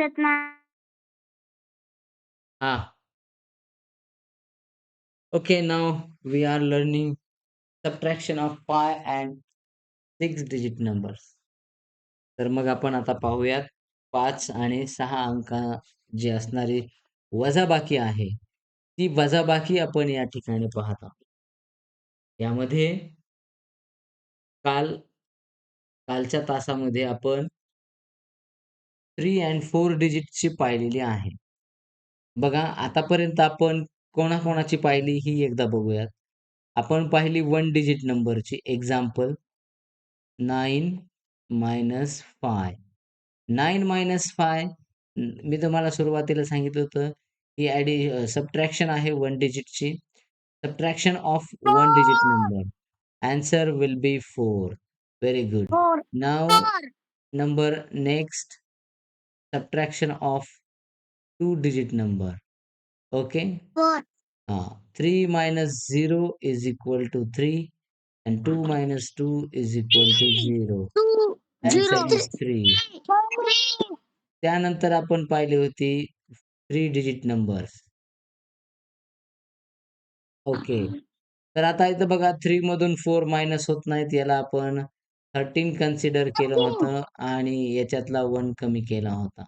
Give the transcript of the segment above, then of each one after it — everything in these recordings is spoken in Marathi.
दिसत नाही. Ah. Okay, now we are learning subtraction of 5 and 6 digit numbers. तर मग आपण आता पाहूयात पाच आणि सहा अंक जी असणारी वजाबाकी आहे, ती वजाबाकी आपण या ठिकाणी पाहत आहोत. यामध्ये काल कालच्या तासामध्ये आपण 3 अँड 4 डिजिटची पाहिलेली आहे. बघा आतापर्यंत आपण कोणाकोणाची पाहिली ही एकदा बघूयात. आपण पाहिली 1 डिजिट नंबरची एक्झाम्पल 9 मायनस 5. 9 मायनस 5 मी तुम्हाला सुरुवातीला सांगितलं होतं, ही ॲडी सबट्रॅक्शन आहे 1 डिजिटची. Subtraction of 1 digit number. Answer will be 4. Very good. 4. Now 4. Number next subtraction of two digit number okay 4. uh, 3 minus 0 is equal to 3 and 2 minus 2 is equal to 0 2. answer 0. is 3 त्यानंतर आपण पाहिली होती 3 डिजिट नंबर्स ओके तर आता इथं बघा 3 मधून 4 मायनस होत नाहीत याला आपण 13 कन्सिडर केलं होतं आणि याच्यातला 1 कमी केला होता.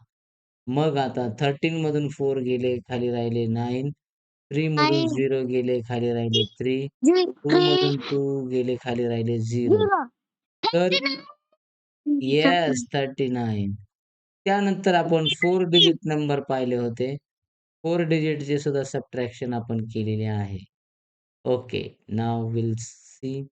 मग आता 13 मधून 4 गेले, खाली राहिले 9. 3 मधून 9. 0 गेले, खाली राहिले 3. 2 मधून 2 गेले, खाली राहिले 0. 0. तर येस 39. त्यानंतर आपण 4 डिजिट नंबर पाहिले होते. 4 डिजिटचे सुद्धा सबट्रॅक्शन आपण केलेले आहे. Okay, now will see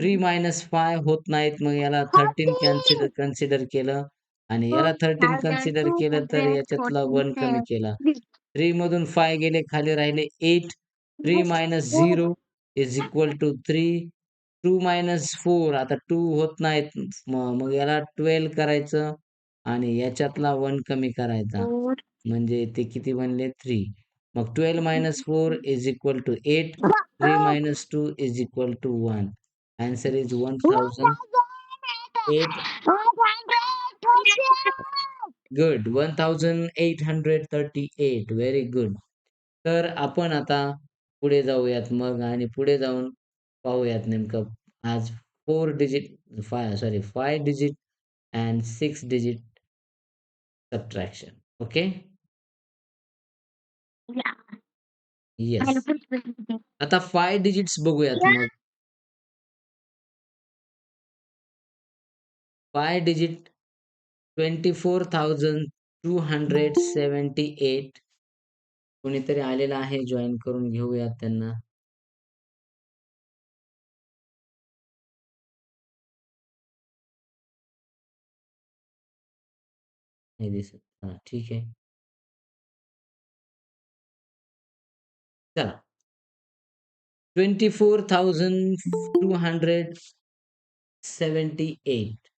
3 minus 5 होत नाहीत. मग याला 13 कन्सिडर कन्सिडर केलं आणि याला 13 कन्सिडर केलं तर याच्यातला 1 कमी केला. 3 मधून 5 गेले, खाली राहिले 8. 3 minus 0 is equal to 3. 2 minus 4 आता 2 होत नाहीत. मग याला 12 करायचं आणि याच्यातला 1 कमी करायचा. म्हणजे ते किती बनले 3. मग 12 minus 4 is equal to 8. 3 minus 2 is equal to 1. Answer is 1008. Good. 1838. Very good. तर आपण आता पुढे जाऊयात मग आणि पुढे जाऊन पाहूयात नेमकं आज 4 digit 5 sorry 5 digit and 6 digit subtraction. Okay? Yes. आता 5 डिजिट्स बघूयात मग. 5 डिजिट 24,278 कोणीतरी आलेलं आहे जॉइन करून घेऊयात त्यांना. नाही दिसत. हां, ठीक आहे. चला twenty four thousand two hundred seventy eight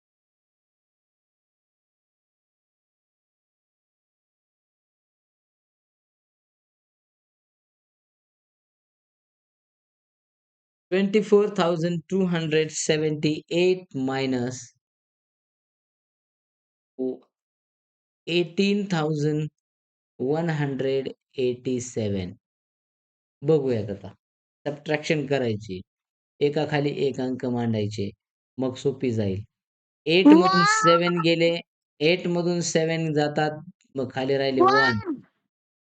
Twenty four thousand two hundred seventy eight minus eighteen thousand one hundred eighty seven. बघूयात आता. सबट्रॅक्शन करायची. एकाखाली एक अंक मांडायचे. मग सोपी जाईल. 8 मधून 7 गेले. 8 मधून 7 जातात. मग खाली राहिले 1.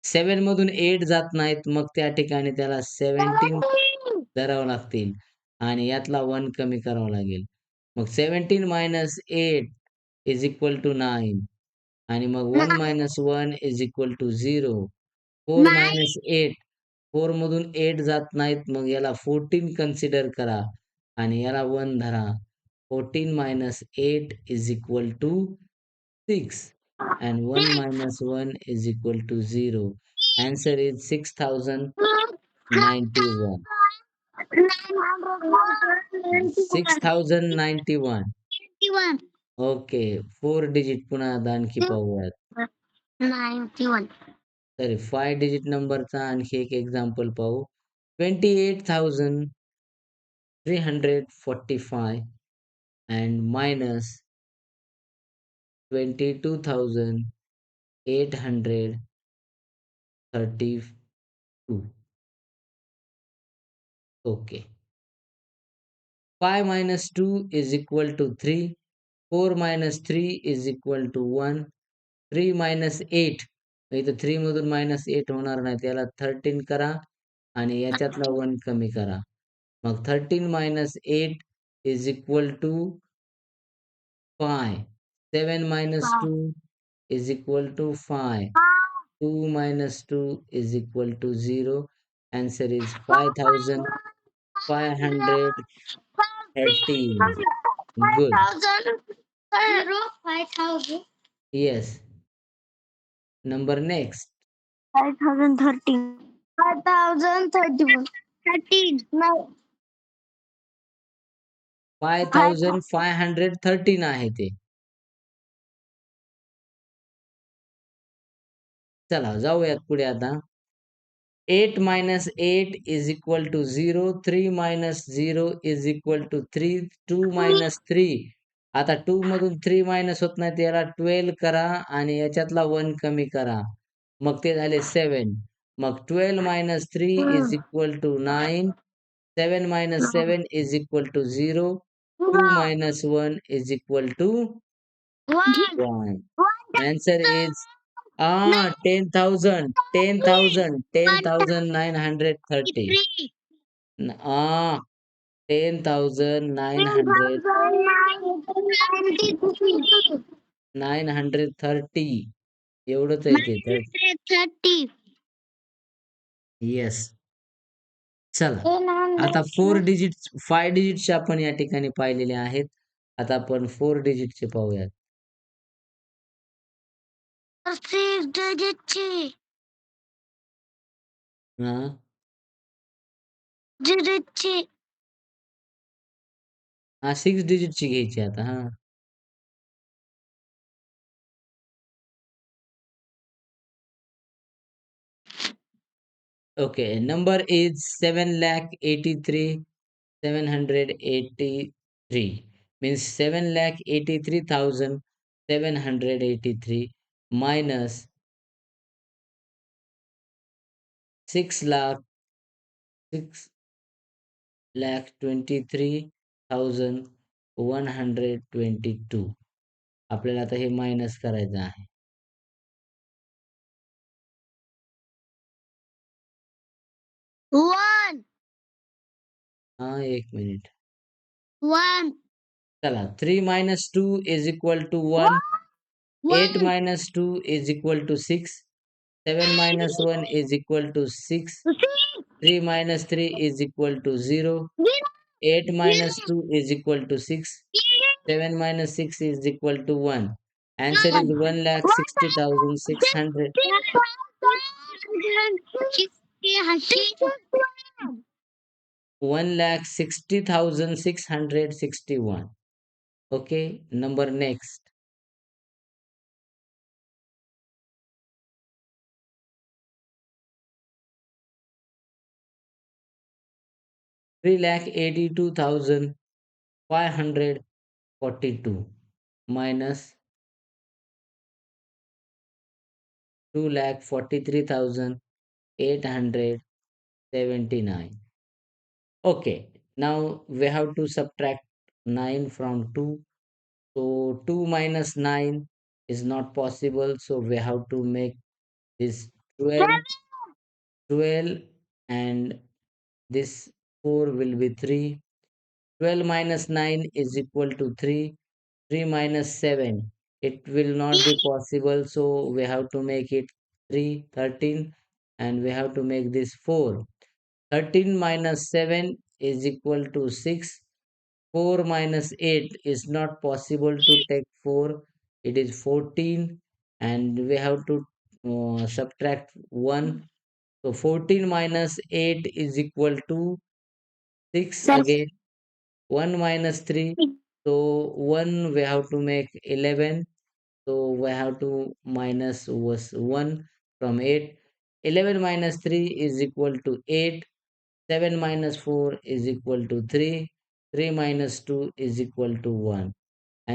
7 मधून 8 जात नाहीत. मग त्या ठिकाणी त्याला 17 धरावं लागतील आणि यातला 1 कमी करावा लागेल. मग 17 मायनस 8 इज इक्वल टू 9 आणि मग 1 minus 1 is equal to 0. 4 minus 8 4 मधून 8 जात नाहीत. मग याला 14 कन्सिडर करा आणि याला 1 धरा. 14 minus 8 is equal to 6 and 1 minus 1 is equal to 0. Answer is 6091. 6091. Okay. 4 digit पुन्हा आणखी पाहूयात. 91. सॉरी 5 डिजिट नंबरचा आणखी एक एक्झाम्पल पाहू. 28,345 and minus 22,000 832 okay 5 minus 2 is equal to 3 4 minus 3 is equal to 1 3 minus 8 इथं थ्री मधून मायनस एट होणार नाही. त्याला थर्टीन करा आणि याच्यातला वन कमी करा. मग thirteen minus eight is equal to five seven minus two is equal to five two minus two is equal to zero answer is five thousand five hundred thirteen good thousand yes number next Five thousand thirteen. Five thousand thirty-one. Thirteen. No. 5513 आहे ते चला जाऊयात पुढे आता 8 minus 8 is equal to 0 3 minus 0 is equal to 3 2 minus 3 आता टू मधून थ्री मायनस होत नाही याला ट्वेल्व करा आणि याच्यातला वन कमी करा. मग ते झाले सेवन मग twelve minus three is equal to nine seven minus seven is equal to zero two minus one is equal to one answer is हा ten thousand ten thousand ten thousand nine hundred thirty 10930 Three. N- ah 10900 Ninety-three. 930 एवढंच आहे ते. येस चला आता फोर डिजिट फाय डिजिटचे आपण या ठिकाणी पाहिलेले आहेत आता आपण फोर डिजिटचे पाहूयात digitची. हां, 6 डिजिटची घ्यायची आता. हां. Okay, number is 7,83,783 means 7,83,783 minus 6 lakh 6 lakh 23 thousand seven three minus six six three one hundred twenty two आपल्याला आता हे मायनस करायचं आहे. One. हा एक मिनिट One. चला three minus two is equal to one eight 2 is equal to 6 7 minus 1 is equal to 6 Six. 3 minus 3 is equal to 0 8 minus 2 is equal to 6 7 minus 6 is equal to 1 answer is 1 lakh 60600 1 lakh 60661 okay number next three lakh eighty two thousand five hundred forty two minus two lakh forty three thousand eight hundred seventy nine. Okay, now we have to subtract nine from two. So two minus nine is not possible. So we have to make this 12, 12 and this 4 will be 3 12 minus 9 is equal to 3 3 minus 7 it will not be possible so we have to make it 3 13 and we have to make this 4 13 minus 7 is equal to 6 4 minus 8 is not possible to take 4 it is 14 and we have to uh, subtract 1 so 14 minus 8 is equal to 6 again 1 minus 3 so 1 we have to make 11 so we have to minus was 1 from 8 11 minus 3 is equal to 8 7 minus 4 is equal to 3 3 minus 2 is equal to 1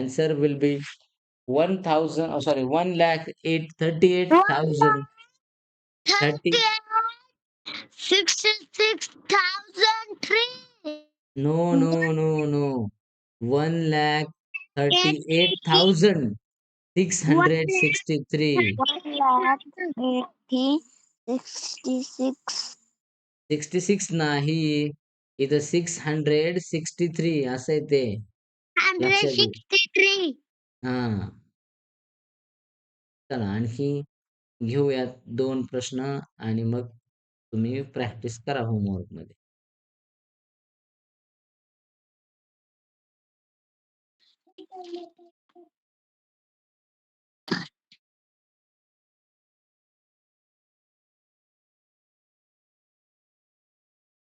answer will be 1000 oh sorry 1 lakh 8 38000 30 no no no no one lakh thirty eight thousand six hundred sixty three sixty six नाही इथं सिक्स हंड्रेड सिक्स्टी थ्री असं आहे ते चला आणखी घेऊयात दोन प्रश्न आणि मग तुम्ही प्रॅक्टिस करा होमवर्कमध्ये.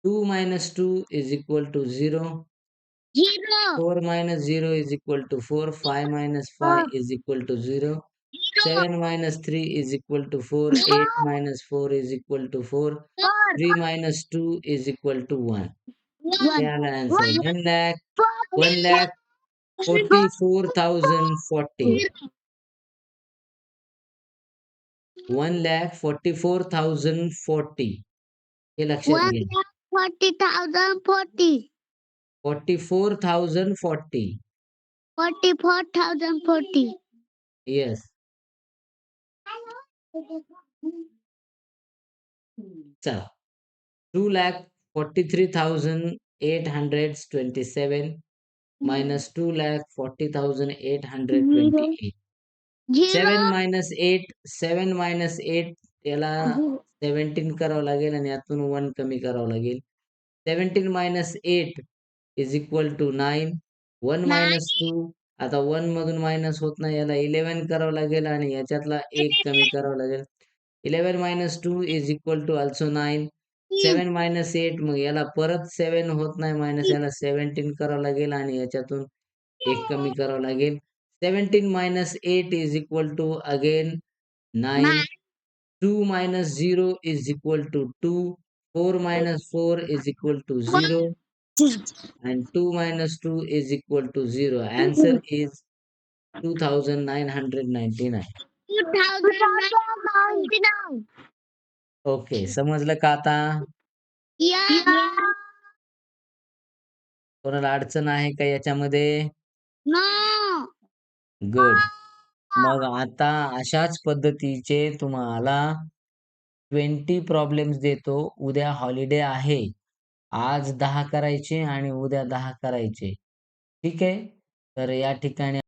2 minus 2 is equal to 0. 0. 4 minus 0 is equal to 4. 5 minus 5 is equal to 0. 7 minus 3 is equal to 4. 8 minus 4 is equal to 4. 3 minus 2 is equal to 1. Answer. 1 lakh. 1 lakh 44,040. 1 lakh 44,040. हे लक्षात 40,040. 44,040. 44,040. Yes. So, 2 lakh 43,827. minus 2 lakh 40,828. 7 minus 8, 7 minus 8 याला सेव्हन्टीन करावं लागेल आणि यातून वन कमी करावं लागेल. Seventeen minus eight is equal to nine one minus two आता वन मधून मायनस होत नाही याला इलेव्हन करावं लागेल आणि याच्यातला एक कमी करावं लागेल. Eleven minus two is equal to also nine seven minus eight मग याला परत सेवन होत नाही मायनस याला सेव्हन्टीन करावं लागेल आणि याच्यातून एक कमी करावं लागेल seventeen minus eight is equal to again nine. Two minus zero is equal to two four minus four is equal to zero and 2 minus 2 is equal to 0. Answer is 2999. Two thousand ninety-nine. Okay समजलं का आता. कोणाला अडचण आहे का याच्यामध्ये. गुड. मग आता अशाच पद्धतीचे तुम्हाला ट्वेंटी प्रॉब्लेम्स देतो. उद्या हॉलिडे आहे. आज दहा करायचे आणि उद्या दहा करायचे. ठीक आहे? तर या ठिकाणी